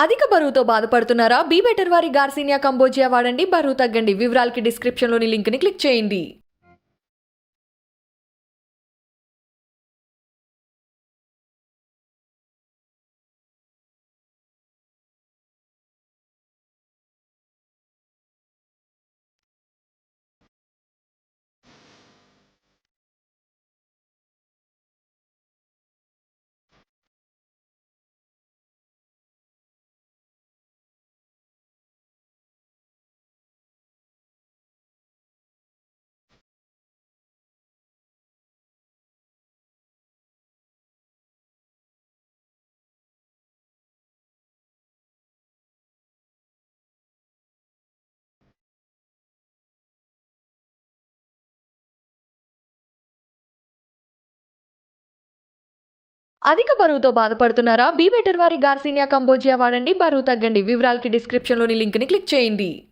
అధిక బరువుతో బాధపడుతున్నారా? బీ బెటర్ వారి గార్సినియా కంబోజియా వాడండి. బరువు తగ్గండి. వివరాలకి డిస్క్రిప్షన్లోని లింక్ని క్లిక్ చేయండి. అధిక బరువుతో బాధపడుతున్నారా? బీ బెటర్ వారి గార్సినియా కంబోజియా వాడండి. బరువు తగ్గండి. వివరాలకి డిస్క్రిప్షన్లోని లింక్ని క్లిక్ చేయండి.